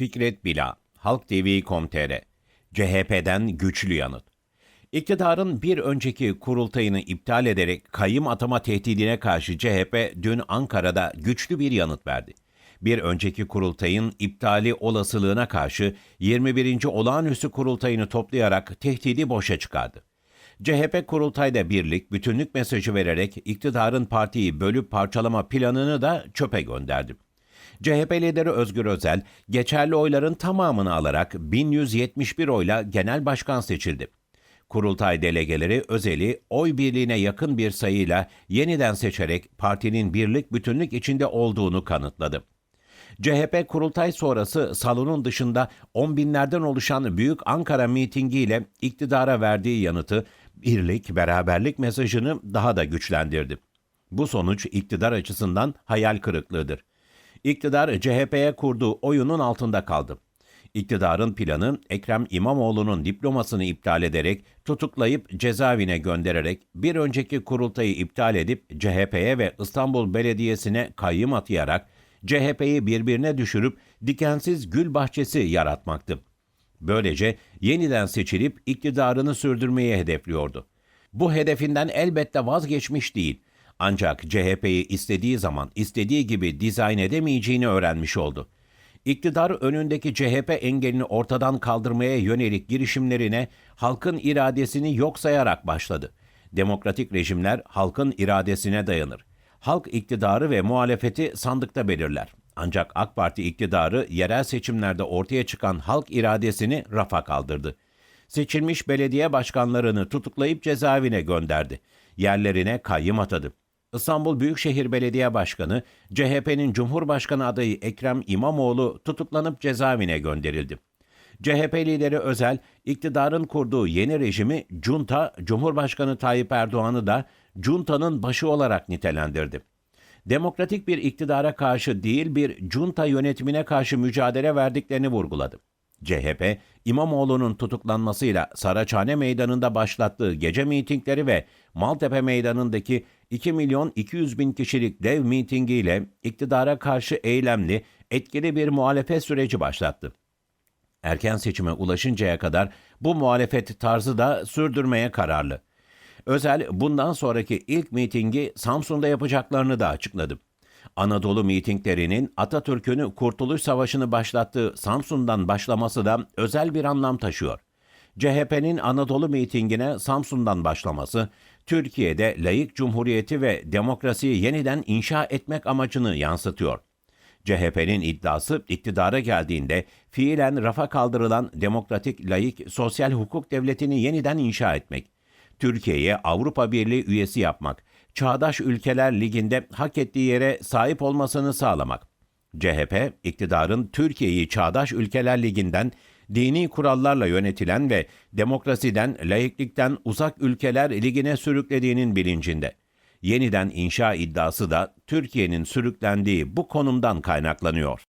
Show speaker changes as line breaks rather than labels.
Fikret Bila, Halk TV.com.tr CHP'den güçlü yanıt. İktidarın bir önceki kurultayını iptal ederek kayyım atama tehdidine karşı CHP dün Ankara'da güçlü bir yanıt verdi. Bir önceki kurultayın iptali olasılığına karşı 21. olağanüstü kurultayını toplayarak tehdidi boşa çıkardı. CHP kurultayda birlik, bütünlük mesajı vererek iktidarın partiyi bölüp parçalama planını da çöpe gönderdi. CHP lideri Özgür Özel, geçerli oyların tamamını alarak 1171 oyla genel başkan seçildi. Kurultay delegeleri Özel'i oy birliğine yakın bir sayıyla yeniden seçerek partinin birlik bütünlük içinde olduğunu kanıtladı. CHP kurultay sonrası salonun dışında on binlerden oluşan Büyük Ankara mitingiyle iktidara verdiği yanıtı birlik, beraberlik mesajını daha da güçlendirdi. Bu sonuç iktidar açısından hayal kırıklığıdır. İktidar CHP'ye kurduğu oyunun altında kaldı. İktidarın planı Ekrem İmamoğlu'nun diplomasını iptal ederek, tutuklayıp cezaevine göndererek bir önceki kurultayı iptal edip CHP'ye ve İstanbul Belediyesi'ne kayyım atayarak CHP'yi birbirine düşürüp dikensiz gül bahçesi yaratmaktı. Böylece yeniden seçilip iktidarını sürdürmeyi hedefliyordu. Bu hedefinden elbette vazgeçmiş değil. Ancak CHP'yi istediği zaman istediği gibi dizayn edemeyeceğini öğrenmiş oldu. İktidar önündeki CHP engelini ortadan kaldırmaya yönelik girişimlerine halkın iradesini yok sayarak başladı. Demokratik rejimler halkın iradesine dayanır. Halk iktidarı ve muhalefeti sandıkta belirler. Ancak AK Parti iktidarı yerel seçimlerde ortaya çıkan halk iradesini rafa kaldırdı. Seçilmiş belediye başkanlarını tutuklayıp cezaevine gönderdi. Yerlerine kayyım atadı. İstanbul Büyükşehir Belediye Başkanı, CHP'nin Cumhurbaşkanı adayı Ekrem İmamoğlu tutuklanıp cezaevine gönderildi. CHP lideri Özel, iktidarın kurduğu yeni rejimi junta, Cumhurbaşkanı Tayyip Erdoğan'ı da junta'nın başı olarak nitelendirdi. Demokratik bir iktidara karşı değil bir junta yönetimine karşı mücadele verdiklerini vurguladı. CHP, İmamoğlu'nun tutuklanmasıyla Saraçhane Meydanı'nda başlattığı gece mitingleri ve Maltepe Meydanı'ndaki 2 milyon 200 bin kişilik dev mitingiyle iktidara karşı eylemli, etkili bir muhalefet süreci başlattı. Erken seçime ulaşıncaya kadar bu muhalefet tarzı da sürdürmeye kararlı. Özel bundan sonraki ilk mitingi Samsun'da yapacaklarını da açıkladı. Anadolu mitinglerinin Atatürk'ün Kurtuluş Savaşı'nı başlattığı Samsun'dan başlaması da özel bir anlam taşıyor. CHP'nin Anadolu mitingine Samsun'dan başlaması, Türkiye'de layık cumhuriyeti ve demokrasiyi yeniden inşa etmek amacını yansıtıyor. CHP'nin iddiası iktidara geldiğinde fiilen rafa kaldırılan demokratik, layık, sosyal hukuk devletini yeniden inşa etmek. Türkiye'ye Avrupa Birliği üyesi yapmak, Çağdaş Ülkeler Ligi'nde hak ettiği yere sahip olmasını sağlamak. CHP, iktidarın Türkiye'yi Çağdaş Ülkeler Ligi'nden dini kurallarla yönetilen ve demokrasiden, laiklikten uzak ülkeler ligine sürüklediğinin bilincinde. Yeniden inşa iddiası da Türkiye'nin sürüklendiği bu konumdan kaynaklanıyor.